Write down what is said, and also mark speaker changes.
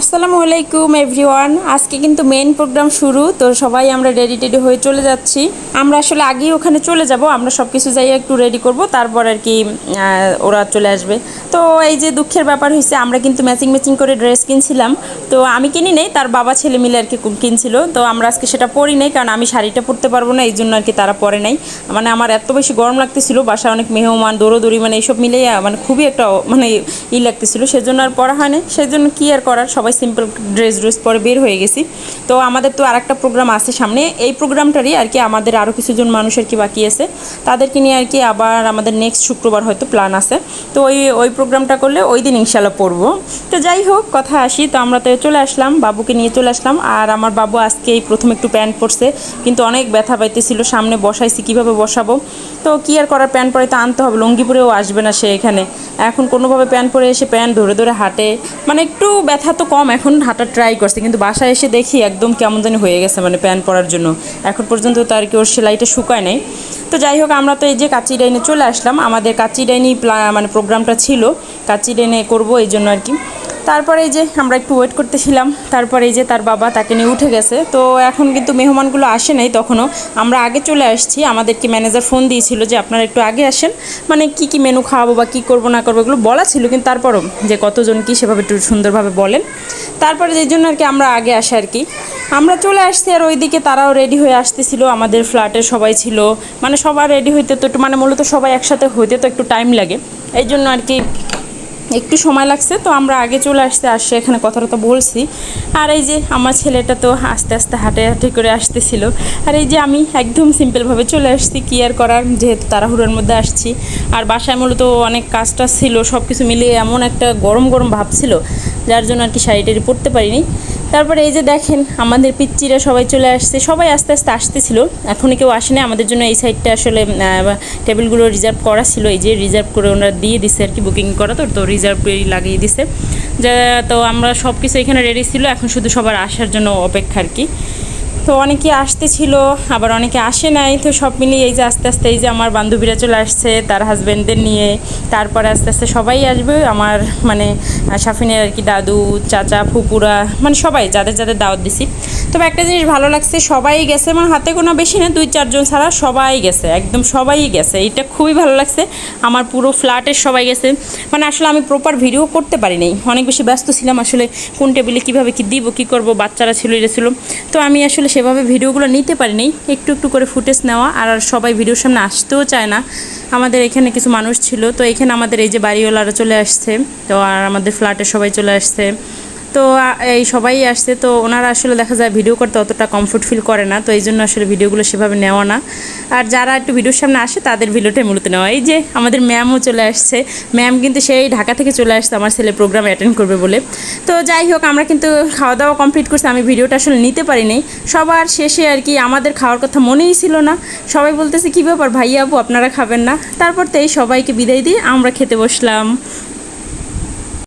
Speaker 1: আসসালামু আলাইকুম এভরিওয়ান আজকে কিন্তু মেইন প্রোগ্রাম শুরু, তো সবাই আমরা রেডি টেডি হয়ে চলে যাচ্ছি। আমরা আসলে আগেই ওখানে চলে যাব, আমরা সব কিছু যাই একটু রেডি করব, তারপর আর কি ওরা চলে আসবে। তো এই যে দুঃখের ব্যাপার হয়েছে আমরা কিন্তু ম্যাচিং ম্যাচিং করে ড্রেস কিনছিলাম। তো আমি কিনি নেই, তার বাবা ছেলে মিলে আর কি কিনছিল। তো আমরা আজকে সেটা পরি নাই, কারণ আমি শাড়িটা পরতে পারব না, এই জন্য আর কি তারা পরে নাই। মানে আমার এত বেশি গরম লাগতেছিল, বাসায় অনেক মেহমান, দৌড়োদৌড়ি মানে এইসব মিলে মানে খুবই একটা মানে ই লাগতেছিল, সেজন্য আর পরা হয়নি সেই জন্য কী আর করার, সবাই সিম্পল ড্রেস ড্রেস পরে বের হয়ে গেছি। তো আমাদের তো আরেকটা প্রোগ্রাম আছে সামনে। এই প্রোগ্রামটারই আর কি আমাদের আরও কিছুজন মানুষ আর কি বাকি আছে। তাদেরকে নিয়ে আর কি আবার আমাদের নেক্সট শুক্রবার হয়তো প্ল্যান আছে। তো ওই ওই প্রোগ্রামটা করলে ওই দিন ইনশাল্লাহ পড়ব। তো যাই হোক, কথা আসি। তো আমরা তো চলে আসলাম, বাবুকে নিয়ে চলে আসলাম। আর আমার বাবু আজকে এই প্রথম একটু প্যান্ট পরছে, কিন্তু অনেক ব্যথা পাইতেছিল। সামনে বসাইছি, কীভাবে বসাবো? তো কি আর করার? প্যান্ট পরে তো আনতে হবে। লুঙ্গি পরেও আসবে না সে এখানে। এখন কোনোভাবে প্যান্ট পরে এসে প্যান্ট ধরে ধরে হাঁটে। মানে একটু ব্যথা তো কম এখন হাঁটা ট্রাই করছে, কিন্তু বাসায় এসে দেখি একদম কেমন জানি হয়ে গেছে মানে প্যান্ট পরার জন্য। এখন পর্যন্ত তো আর কি ওর সেলাইটা শুকায় নাই। তো যাই হোক, আমরা তো এই যে কাচি ডাইনে চলে আসলাম। আমাদের কাচি ডাইনি মানে প্রোগ্রামটা ছিল। কাচি ডাইনে করব এই জন্য আর কি। তারপরে এই যে আমরা একটু ওয়েট করতেছিলাম, তারপরে এই যে তার বাবা তাকে নিয়ে উঠে গেছে। তো এখন কিন্তু মেহমানগুলো আসে নাই তখনও। আমরা আগে চলে আসছি, আমাদেরকে ম্যানেজার ফোন দিয়েছিল যে আপনারা একটু আগে আসেন। মানে কি কি মেনু খাওয়াবো বা কী করব, না করব, এগুলো বলা ছিল, কিন্তু তারপরও যে কতজন কি সেভাবে একটু সুন্দরভাবে বলেন। তারপরে যেই জন্য আর কি আমরা আগে আসি আর কি। আমরা চলে আসছি আর ওইদিকে তারাও রেডি হয়ে আসতেছিল, আমাদের ফ্ল্যাটের সবাই ছিল। মানে সবার রেডি হইতে তো একটু মানে মূলত সবাই একসাথে হইতে তো একটু টাইম লাগে। এই জন্য আর কি একটু সময় লাগছে, তো আমরা আগে চলে আসতে আসছে, এখানে কথা টথা বলছি। আর এই যে আমার ছেলেটা তো আস্তে আস্তে হাঁটে হাঁটে করে আসতেছিল। আর এই যে আমি একদম সিম্পলভাবে চলে আসছি, কি আর করার? যেহেতু তাড়াহুড়োর মধ্যে আসছি। আর বাসায় মূলত অনেক কাজটা ছিল সব কিছু মিলিয়ে এমন একটা গরম গরম ভাব ছিল, যার জন্য আর কি শাড়ি টাড়ি পরতে পারিনি। তারপরে এই যে দেখেন, আমাদের পিচ্চিরা সবাই চলে আসছে। সবাই আস্তে আস্তে আসতেছিল। এখনই কেউ আসেনি আমাদের জন্য এই সাইডটা আসলে টেবিলগুলো রিজার্ভ করা ছিল। এই যে রিজার্ভ করে ওনারা দিয়ে দিছে আর কি বুকিং করা তো তো রিজার্ভ লাগিয়ে দিছে। যা, তো আমরা সব কিছু এখানে রেডি ছিল। এখন শুধু সবার আসার জন্য অপেক্ষা আর কি। তো অনেকে আসতেছিল, আবার অনেকে আসে নাই। তো সব মিলিয়ে এই যে আস্তে আস্তে এই যে আমার বান্ধবীরা চলে আসছে, তার হাজব্যান্ডদের নিয়ে। তারপরে আস্তে আস্তে সবাই আসবে। আমার মানে সাফিনের আর কি দাদু, চাচা, ফুপুরা মানে সবাই, যাদের যাদের দাওয়াত দিছি। তবে একটা জিনিস ভালো লাগছে, সবাই গেছে। মানে হাতে কোনো বেশি না, দুই চারজন ছাড়া সবাই গেছে, একদম সবাই গেছে। এটা খুবই ভালো লাগছে। আমার পুরো ফ্ল্যাটের সবাই গেছে। মানে আসলে আমি প্রপার ভিডিও করতে পারি নাই। অনেক বেশি ব্যস্ত ছিলাম আসলে, কোন টেবিলে কীভাবে কী দিব, কী করব, বাচ্চারা ছিল এটা ছিল। তো আমি আসলে সেভাবে ভিডিওগুলো নিতে পারিনি। একটু একটু করে ফুটেজ নেওয়া, আর আর সবাই ভিডিওর সামনে আসতেও চায় না। আমাদের এখানে কিছু মানুষ ছিল, তো এখানে আমাদের এই যে বাড়িওয়ালারা চলে আসছে, তো আর আমাদের ফ্ল্যাটে সবাই চলে আসছে। তো এই সবাই আসছে, তো ওনারা আসলে দেখা যায় ভিডিও করতে অতটা কমফোর্ট ফিল করে না, তো এই জন্য আসলে ভিডিওগুলো সেভাবে নেওয়া না। আর যারা একটু ভিডিওর সামনে আসে, তাদের ভিডিওটাই মূলত নেওয়া। এই যে আমাদের ম্যামও চলে আসছে, ম্যাম কিন্তু সেই ঢাকা থেকে চলে আসছে, আমার ছেলে প্রোগ্রাম অ্যাটেন্ড করবে বলে। তো যাই হোক, আমরা কিন্তু খাওয়া দাওয়া কমপ্লিট করছি, আমি ভিডিওটা আসলে নিতে পারিনি। সবার শেষে আর কি আমাদের খাওয়ার কথা মনেই ছিল না। সবাই বলতেছে, কী ব্যাপার ভাইয়া, আপু আপনারা খাবেন না? তারপর তো এই সবাইকে বিদায় দিয়ে আমরা খেতে বসলাম।